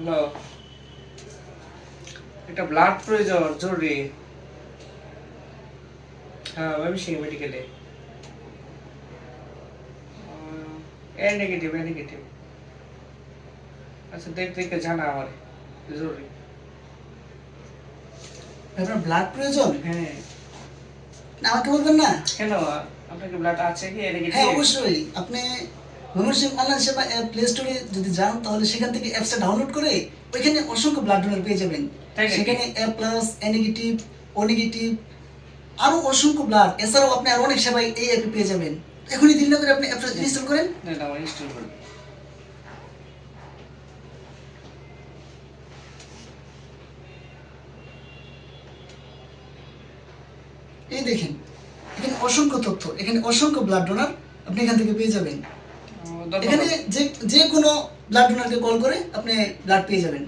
Hello একটা blood প্রয়োজন জরুরি। হ্যাঁ ময়মনসিংহ মেডিকেলে এ। নেগেটিভ এ নেগেটিভ আচ্ছা দেখ দেখে জানা আমার জরুরি। আপনার ব্লাড প্রয়োজন হ্যাঁ। আমাকে বলবেন না? কেন? আপনার কি ব্লাড আছে কি? হ্যাঁ অবশ্যই। আপনি Mymensingh online Seba app play স্টোরে যদি যান তাহলে সেখান থেকে অ্যাপসটা ডাউনলোড করে ওইখানে অসংখ্য ব্লাড ডোনার পেয়ে যাবেন। সেখানে A plus A negative O negative আরও অসংখ্য ব্লাড এছাড়াও আপনি আরও অনেক সেবাই এই অ্যাপে পেয়ে যাবেন। এখনই দিন না করে আপনি অ্যাপটা ইনস্টল করেন। ইনস্টল এই দেখেন এখানে অসংখ্য তথ্য এখানে অসংখ্য ব্লাড ডোনার আপনি এখান থেকে পেয়ে যাবেন। এখানে যে যে কোনো ব্লাড ডোনারকে কল করে আপনি ব্লাড পেয়ে যাবেন।